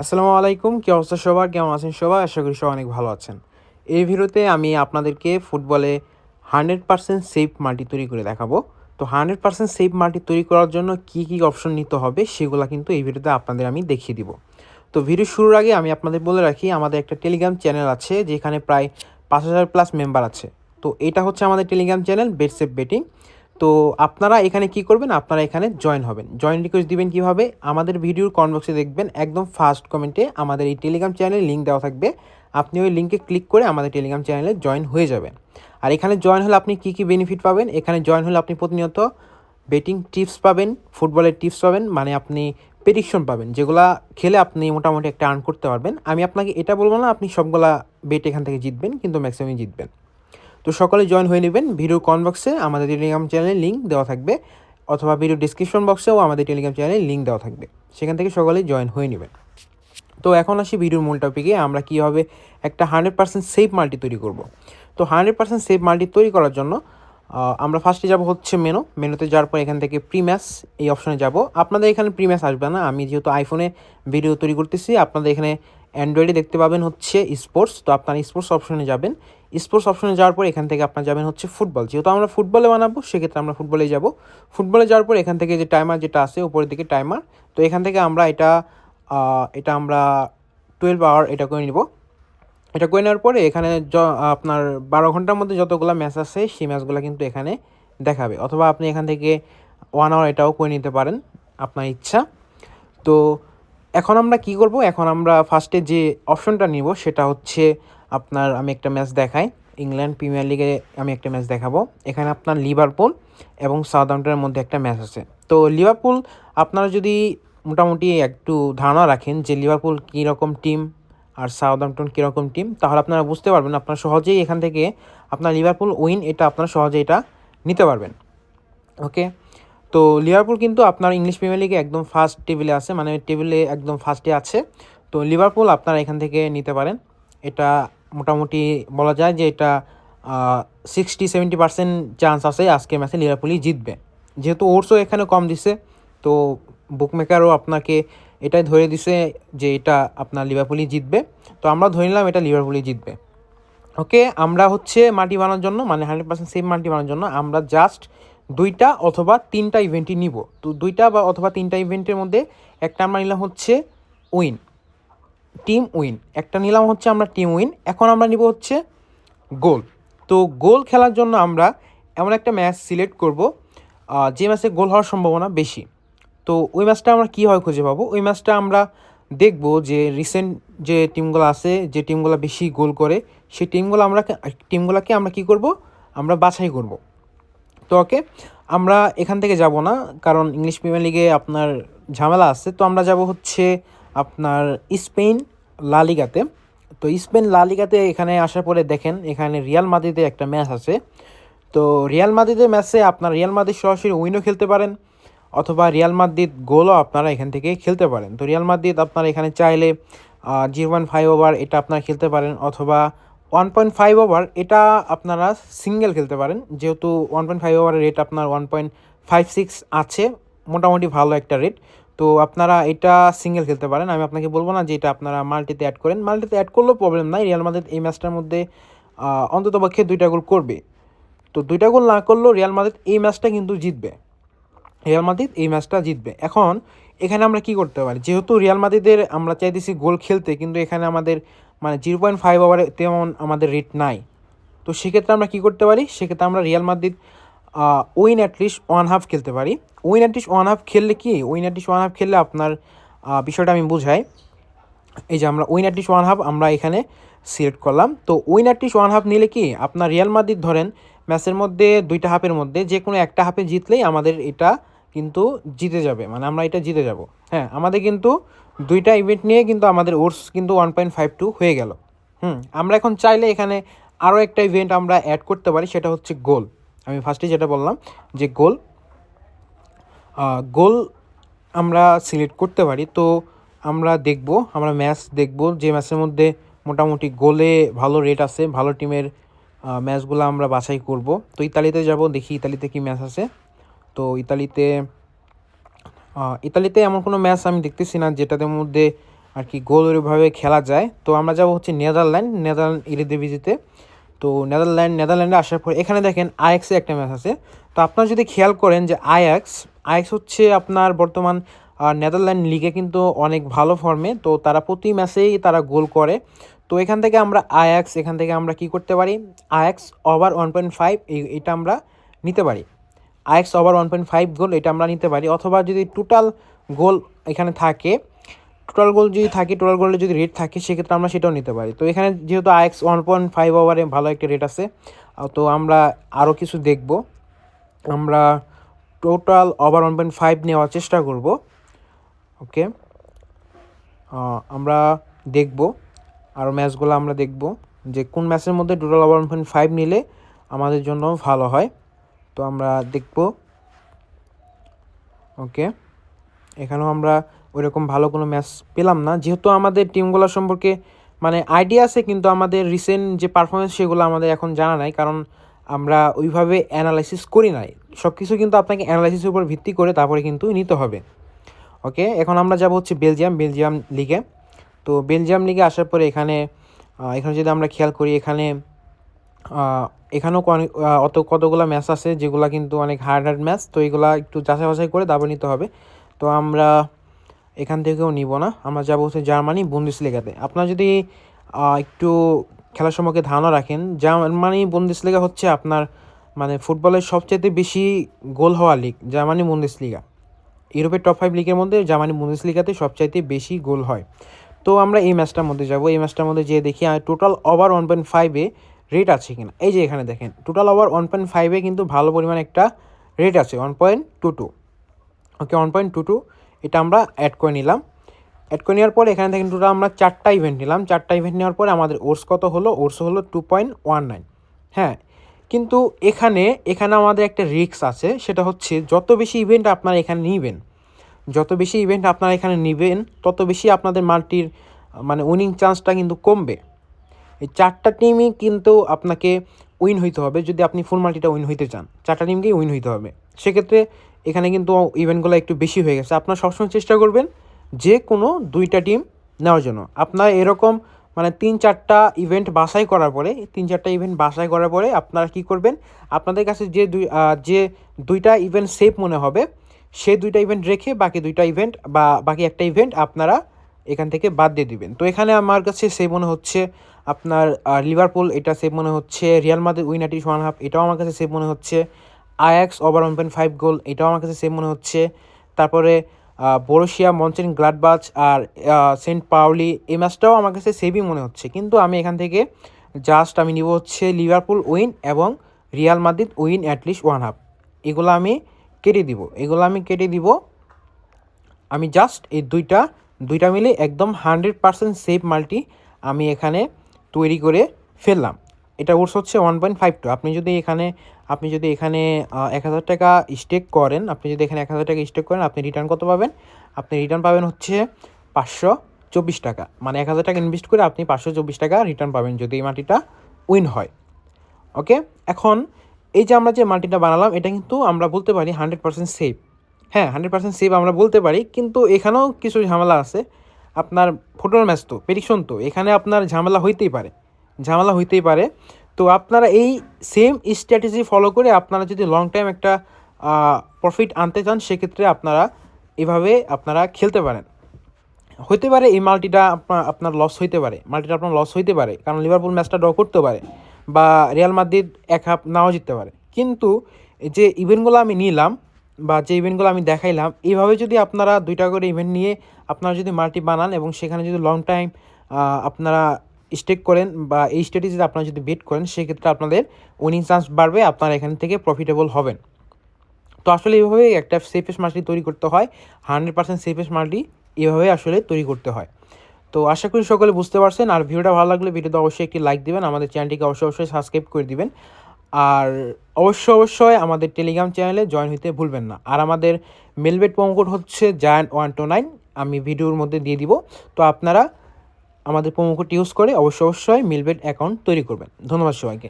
আসসালামু আলাইকুম, কি অবস্থা সবার? কেমন আছেন সবাই? আশা করি সবাই অনেক ভালো আছেন। এই ভিডিওতে আমি আপনাদেরকে ফুটবলে হান্ড্রেড পার্সেন্ট সেফ মাটি তৈরি করে দেখাবো। তো হান্ড্রেড পার্সেন্ট সেফ মাটি তৈরি করার জন্য কি কি অপশন নিতে হবে সেগুলো কিন্তু এই ভিডিওতে আপনাদের আমি দেখিয়ে দিব। তো ভিডিও শুরুর আগে আমি আপনাদের বলে রাখি, আমাদের একটা টেলিগ্রাম চ্যানেল আছে, যেখানে প্রায় পাঁচ হাজার প্লাস মেম্বার আছে। তো এটা হচ্ছে আমাদের টেলিগ্রাম চ্যানেল বেটসেফ বেটিং তো আপনারা এখানে কি করবেন? আপনারা এখানে জয়েন হবেন। জয়েন রিকোয়েস্ট দিবেন কীভাবে? আমাদের ভিডিওর কমেন্ট বক্সে দেখবেন, একদম ফার্স্ট কমেন্টে আমাদের এই টেলিগ্রাম চ্যানেলের লিঙ্ক দেওয়া থাকবে। আপনি ওই লিঙ্কে ক্লিক করে আমাদের টেলিগ্রাম চ্যানেলে জয়েন হয়ে যাবেন। আর এখানে জয়েন হলে আপনি কী কী বেনিফিট পাবেন? এখানে জয়েন হলে আপনি প্রতিনিয়ত বেটিং টিপস পাবেন ফুটবলের টিপস পাবেন মানে আপনি প্রেডিকশন পাবেন, যেগুলা খেলে আপনি মোটামুটি একটা আর্ন করতে পারবেন। আমি আপনাকে এটা বলব না, আপনি সবগুলা বেট এখান থেকে জিতবেন, কিন্তু ম্যাক্সিমাম জিতবেন। তো সকলে জয়েন হয়ে নেবেন ভিডিও কমেন্ট বক্সে আমাদের টেলিগ্রাম চ্যানেলের লিঙ্ক দেওয়া থাকবে। অথবা ভিডিও ডিসক্রিপশন বক্সেও আমাদের টেলিগ্রাম চ্যানেলের লিঙ্ক দেওয়া থাকবে। সেখান থেকে সকলে জয়েন হয়ে নেবেন। তো এখন আসি ভিডিওর মূল টপিকে আমরা কীভাবে একটা হান্ড্রেড পার্সেন্ট সেফ মাল্টি তৈরি করব। তো হান্ড্রেড পার্সেন্ট সেফ মাল্টি তৈরি করার জন্য আমরা ফার্স্টে যাব হচ্ছে মেনু মেনুতে যাওয়ার পর এখান থেকে প্রিম্যাস এই অপশনে যাব। আপনাদের এখানে প্রিম্যাস আসবে না। আমি যেহেতু আইফোনে ভিডিও তৈরি করতেছি, আপনাদের এখানে অ্যান্ড্রয়েডে দেখতে পাবেন হচ্ছে স্পোর্টস তো আপনারা স্পোর্টস অপশনে যাবেন। স্পোর্টস অপশনে যাওয়ার পর এখান থেকে আপনার যাবেন হচ্ছে ফুটবল যেহেতু আমরা ফুটবলে বানাবো, সেক্ষেত্রে আমরা ফুটবলে যাব। ফুটবলে যাওয়ার পর এখান থেকে যে টাইমার যেটা আছে, উপরের দিকে টাইমার তো এখান থেকে আমরা এটা এটা আমরা টুয়েলভ আওয়ার এটা করে নিব। এটা করে নেওয়ার পরে এখানে আপনার বারো ঘণ্টার মধ্যে যতগুলো ম্যাচ আছে, সেই ম্যাচগুলো কিন্তু এখানে দেখাবে। অথবা আপনি এখান থেকে ওয়ান আওয়ার এটাও করে নিতে পারেন, আপনার ইচ্ছা। তো এখন আমরা কি করব? এখন আমরা ফার্স্টে যে অপশনটা নিব, সেটা হচ্ছে আপনার আমি একটা ম্যাচ দেখাই। ইংল্যান্ড প্রিমিয়ার লিগে আমি একটা ম্যাচ দেখাবো। এখানে আপনার লিভারপুল এবং সাউথহাম্পটনের মধ্যে একটা ম্যাচ আছে। তো লিভারপুল আপনারা যদি মোটামুটি একটু ধারণা রাখেন যে লিভারপুল কীরকম টিম আর সাউথহাম্পটন কীরকম টিম তাহলে আপনারা বুঝতে পারবেন, আপনারা সহজেই এখান থেকে আপনার লিভারপুল উইন এটা আপনারা সহজেই এটা নিতে পারবেন। ওকে তো লিভারপুল কিন্তু আপনার ইংলিশ প্রিমিয়ার লিগে একদম ফার্স্ট টেবিলে আছে মানে টেবিলে একদম ফার্স্টে আছে। তো লিভারপুল আপনারা এখান থেকে নিতে পারেন। এটা মোটামুটি বলা যায় যে এটা সিক্সটি সেভেন্টি পার্সেন্ট চান্স আছে আজকে ম্যাচে লিভারপুলই জিতবে। যেহেতু ওটসও এখানে কম দিছে, তো বুকমেকারও আপনাকে এটাই ধরে দিছে যে এটা আপনার লিভারপুলই জিতবে। তো আমরা ধরে নিলাম এটা লিভারপুলই জিতবে। ওকে আমরা হচ্ছে মাটি বানানোর জন্য মানে হান্ড্রেড পার্সেন্ট সেম মাটি বানানোর জন্য, আমরা জাস্ট দুইটা অথবা তিনটা ইভেন্টই নিব। তো দুইটা বা অথবা তিনটা ইভেন্টের মধ্যে একটা আমরা নিলাম হচ্ছে উইন টিম উইন একটা নিলাম হচ্ছে আমরা টিম উইন এখন আমরা নিব হচ্ছে গোল তো গোল খেলার জন্য আমরা এমন একটা ম্যাচ সিলেক্ট করব যে ম্যাচে গোল হওয়ার সম্ভাবনা বেশি। তো ওই ম্যাচটা আমরা কীভাবে খুঁজে পাবো? ওই ম্যাচটা আমরা দেখব যে রিসেন্ট যে টিমগুলো আছে, যে টিমগুলো বেশি গোল করে, সেই টিমগুলো আমরা টিমগুলোকে আমরা কি করব? আমরা বাছাই করব। তো ওকে, আমরা এখান থেকে যাব না, কারণ ইংলিশ প্রিমিয়ার লিগে আপনার ঝামেলা আছে। তো আমরা যাব হচ্ছে আপনার স্পেন লা লিগাতে। তো স্পেন লা লিগাতে এখানে আসার পরে দেখেন, এখানে রিয়াল মাদ্রিদে একটা ম্যাচ আছে। তো রিয়াল মাদ্রিদের ম্যাচে আপনার রিয়াল মাদ্রিদ সরাসরি উইনও খেলতে পারেন, অথবা রিয়াল মাদ্রিদ গোলও আপনারা এখান থেকে খেলতে পারেন। তো রিয়াল মাদ্রিদ আপনারা এখানে চাইলে জিরো পয়েন্ট ফাইভ ওভার এটা আপনারা খেলতে পারেন, অথবা ওয়ান পয়েন্ট ফাইভ ওভার এটা আপনারা সিঙ্গেল খেলতে পারেন। যেহেতু ওয়ান পয়েন্ট ফাইভ ওভারের রেট আপনার ওয়ান পয়েন্ট ফাইভ সিক্স আছে মোটামুটি ভালো একটা রেট তো আপনারা এটা সিঙ্গেল খেলতে পারেন। আমি আপনাকে বলব না যে এটা আপনারা মাল্টিতে অ্যাড করেন। মাল্টিতে অ্যাড করলেও প্রবলেম নাই। রিয়াল মাদ্রিদ এই ম্যাচটার মধ্যে আহ, অন্ততপক্ষে দুইটা গোল করবে। তো দুইটা গোল না করলেও রিয়াল মাদ্রিদ এই ম্যাচটা কিন্তু জিতবে। রিয়াল মাদ্রিদ এই ম্যাচটা জিতবে। এখন এখানে আমরা কি করতে পারি? যেহেতু রিয়াল মাদ্রিদের আমরা চাইতেছি গোল খেলতে কিন্তু এখানে আমাদের মানে জিরো পয়েন্ট ফাইভ ওভারে তেমন আমাদের রেট নাই। তো সেক্ষেত্রে আমরা কি করতে পারি? সেক্ষেত্রে আমরা Real Madrid win at least one half খেলতে পারি। উইন অ্যাটলিস্ট ওয়ান হাফ খেললে কি? উইন অ্যাটলিস্ট ওয়ান হাফ খেললে আপনার বিষয়টা আমি বুঝাই। এই যে আমরা উইন অ্যাটলিস্ট ওয়ান হাফ আমরা এখানে সিলেক্ট করলাম। তো উইন অ্যাটলিস্ট ওয়ান হাফ নিলে কি? আপনার রিয়াল মাদ্রিদ ধরেন ম্যাচের মধ্যে, দুইটা হাফের মধ্যে যে কোনো একটা হাফে জিতলেই আমাদের এটা কিন্তু জিতে যাবে। মানে আমরা এটা জিতে যাব। হ্যাঁ আমাদের কিন্তু দুইটা ইভেন্ট নিয়ে কিন্তু আমাদের ওর্স কিন্তু ওয়ান পয়েন্ট ফাইভ টু হয়ে গেল। হুম, আমরা এখন চাইলে এখানে আরও একটা ইভেন্ট আমরা অ্যাড করতে পারি, সেটা হচ্ছে গোল। আমি ফার্স্টে যেটা বললাম যে গোল গোল আমরা সিলেক্ট করতে পারি। তো আমরা দেখব, আমরা ম্যাচ দেখব যে ম্যাচের মধ্যে মোটামুটি গোলে ভালো রেট আছে, ভালো টিমের ম্যাচগুলো আমরা বাছাই করব। তো ইতালিতে যাব, দেখি ইতালিতে কি ম্যাচ আছে। তো ইতালিতে ইতালিতে এমন কোনো ম্যাচ আমি দেখতেছি না, যেটাদের মধ্যে আর কি গোল ওইভাবে খেলা যায়। তো আমরা যাব হচ্ছে নেদারল্যান্ড নেদারল্যান্ড ইরিদিভিজিতে তো নেদারল্যান্ড, নেদারল্যান্ডে আসার পর এখানে দেখেন আয়াক্সে একটা ম্যাচ আছে। তো আপনারা যদি খেয়াল করেন যে আয়াক্স আয়াক্স হচ্ছে আপনার বর্তমান নেদারল্যান্ড লিগে কিন্তু অনেক ভালো ফর্মে। তো তারা প্রতি ম্যাচেই তারা গোল করে। তো এখান থেকে আমরা আয়াক্স এখান থেকে আমরা কি করতে পারি? Ajax over one point five এটা আমরা নিতে পারি। Ajax over one point five goal এটা আমরা নিতে পারি। অথবা যদি টোটাল গোল এখানে থাকে টোটাল গোল যদি থাকে টোটাল গোলের যদি রেট থাকে, সেক্ষেত্রে আমরা সেটাও নিতে পারি। তো এখানে যেহেতু আইএক্স ওয়ান পয়েন্ট ফাইভ ওভারে ভালো একটা রেট আছে তো আমরা আরও কিছু দেখব। আমরা total over one point five নেওয়ার চেষ্টা করব। ওকে? আমরা দেখব। আরও ম্যাচগুলো আমরা দেখব যে কোন ম্যাচের মধ্যে total over one point five নিলে আমাদের জন্য ভালো হয়। তো আমরা দেখব। ওকে। এখানেও আমরা ওইরকম ভালো কোনো ম্যাচ পেলাম না। যেহেতু আমাদের টিমগুলো সম্পর্কে মানে আইডিয়া আছে, কিন্তু আমাদের রিসেন্ট যে পারফরমেন্স সেগুলো আমাদের এখন জানা নাই, কারণ আমরা ওইভাবে অ্যানালাইসিস করি নাই। সব কিছু কিন্তু আপনাকে অ্যানালাইসিসের উপর ভিত্তি করে তারপরে কিন্তু নিতে হবে। ওকে, এখন আমরা যাব হচ্ছে বেলজিয়াম বেলজিয়াম লিগে তো বেলজিয়াম লিগে আসার পরে এখানে এখানে যদি আমরা খেয়াল করি, এখানে এখানেও অনেক অত, কতগুলো ম্যাচ আছে যেগুলো কিন্তু অনেক হার্ড হার্ড ম্যাচ তো এগুলা একটু যাচাই বাছাই করে তারপর নিতে হবে। তো আমরা এখান থেকেও নিব না। আমরা যাব হচ্ছে জার্মানি বুন্দিস লেগাতে আপনারা যদি একটু খেলার সম্পর্কে ধারণা রাখেন, জার্মানি বুন্দিস লিগা হচ্ছে আপনার মানে ফুটবলের সবচেয়ে বেশি গোল হওয়া লিগ জার্মানি বুন্দিস লিগা ইউরোপের টপ ফাইভ লিগের মধ্যে জার্মানি বুন্দিস লিগাতে সবচাইতে বেশি গোল হয়। তো আমরা এই ম্যাচটার মধ্যে যাব। এই ম্যাচটার মধ্যে যে দেখি টোটাল ওভার ওয়ান পয়েন্ট ফাইভে রেট আছে কিনা? এই যে এখানে দেখেন টোটাল ওভার ওয়ান পয়েন্ট ফাইভে কিন্তু ভালো পরিমাণ একটা রেট আছে one point two two okay one point two two এটা আমরা অ্যাড করে নিলাম। অ্যাড করে নেওয়ার পরে এখানে দেখেন টোটাল আমরা চারটা ইভেন্ট নিলাম। চারটা ইভেন্ট নেওয়ার পরে আমাদের ওর্স কত হলো? ওর্স হলো টু পয়েন্ট ওয়ান নাইন হ্যাঁ কিন্তু এখানে এখানে আমাদের একটা রিস্ক আছে, সেটা হচ্ছে যত বেশি ইভেন্ট আপনারা এখানে নিবেন, যত বেশি ইভেন্ট আপনারা এখানে নেবেন, তত বেশি আপনাদের মাল্টির মানে উইনিং চান্সটা কিন্তু কমবে। এই চারটা টিমই কিন্তু আপনাকে উইন হইতে হবে যদি আপনি ফুল মাল্টিটা উইন হইতে চান। চারটা টিমকেই উইন হইতে হবে। সেক্ষেত্রে এখানে কিন্তু ইভেন্টগুলো একটু বেশি হয়ে গেছে। আপনার সবসময় চেষ্টা করবেন যে কোনো দুইটা টিম নেওয়ার জন্য। আপনার এরকম মানে তিন চারটা ইভেন্ট বাছাই করার পরে, তিন চারটা ইভেন্ট বাছাই করার পরে আপনারা কি করবেন? আপনাদের কাছে যে দুই যে দুইটা ইভেন্ট সেফ মনে হবে, সে দুইটা ইভেন্ট রেখে বাকি দুইটা ইভেন্ট বা বাকি একটা ইভেন্ট আপনারা এখান থেকে বাদ দিয়ে দিবেন। তো এখানে আমার কাছে সেভ মনে হচ্ছে আপনার লিভারপুল এটা সেভ মনে হচ্ছে Real Madrid win at least one half এটাও আমার কাছে সেভ মনে হচ্ছে। Ajax over one point five goal এটাও আমার কাছে সেভ মনে হচ্ছে। তারপরে বরোশিয়া মঞ্চেন গ্লাডবাচ আর সেন্ট পাউলি এই ম্যাচটাও আমার কাছে সেভই মনে হচ্ছে। কিন্তু আমি এখান থেকে জাস্ট আমি নিব হচ্ছে লিভারপুল উইন এবং Real Madrid win at least one half এগুলো আমি কেটে দিব, এগুলো আমি কেটে দিব। আমি জাস্ট এই দুইটা দুইটা মিলে একদম হান্ড্রেড পার্সেন্ট সেফ মাল্টি আমি এখানে তৈরি করে ফেললাম। এটা ওর্স হচ্ছে ওয়ান পয়েন্ট ফাইভ টু আপনি যদি এখানে, আপনি যদি এখানে এক হাজার টাকা স্টেক করেন, আপনি যদি এখানে এক হাজার টাকা স্টেক করেন, আপনি রিটার্ন কত পাবেন? আপনি রিটার্ন পাবেন হচ্ছে পাঁচশো চব্বিশ টাকা। মানে এক হাজার টাকা ইনভেস্ট করে আপনি পাঁচশো চব্বিশ টাকা রিটার্ন পাবেন যদি এই মাটিটা উইন হয়। ওকে এখন এই যে আমরা যে মাল্টিটা বানালাম, এটা কিন্তু আমরা বলতে পারি হান্ড্রেড পার্সেন্ট সেফ হ্যাঁ হান্ড্রেড পার্সেন্ট সেফ আমরা বলতে পারি, কিন্তু এখানেও কিছু ঝামেলা আছে। আপনার ফুটবল ম্যাচ তো প্রেডিকশন তো, এখানে আপনার ঝামেলা হইতেই পারে। ঝামেলা হইতেই পারে। তো আপনারা এই সেম স্ট্র্যাটেজি ফলো করে আপনারা যদি লং টাইম একটা প্রফিট আনতে চান, সেক্ষেত্রে আপনারা এভাবে আপনারা খেলতে পারেন। হইতে পারে এই মাল্টিটা আপনার লস হইতে পারে। মাল্টিটা আপনার লস হইতে পারে, কারণ লিভারপুল ম্যাচটা ড্র করতে পারে বা রিয়াল মাদ্রিদ এক হাফ নাও জিততে পারে। কিন্তু যে ইভেন্টগুলো আমি নিলাম বা যে ইভেন্টগুলো আমি দেখাইলাম, এইভাবে যদি আপনারা দুইটা করে ইভেন্ট নিয়ে আপনারা যদি মাল্টি বানান এবং সেখানে যদি লং টাইম আপনারা স্টেক করেন বা এই স্ট্র্যাটেজিতে আপনারা যদি বেট করেন, সেক্ষেত্রে আপনাদের উইনিং চান্স বাড়বে, আপনারা এখান থেকে প্রফিটেবল হবেন। তো আসলে এইভাবে একটা সেফেস্ট মাল্টি তৈরি করতে হয় হান্ড্রেড পার্সেন্ট সেফেস্ট মাল্টি এভাবে আসলে তৈরি করতে হয়। তো আশা করি সকলে বুঝতে পারছেন, আর ভিডিওটা ভালো লাগলে ভিডিওতে অবশ্যই একটি লাইক দিবেন, আমাদের চ্যানেলটিকে অবশ্যই অবশ্যই সাবস্ক্রাইব করে দিবেন। আর অবশ্য অবশ্যই আমাদের টেলিগ্রাম চ্যানেলে জয়েন হতে ভুলবেন না। আর আমাদের মেলবেট প্রোমোকোড হচ্ছে জায়ান্ট ওয়ান টু নাইন আমি ভিডিওর মধ্যে দিয়ে দিব। তো আপনারা আমাদের প্রোমোকোড ইউজ করে অবশ্য অবশ্যই মিলবেট অ্যাকাউন্ট তৈরি করবেন। ধন্যবাদ সবাইকে।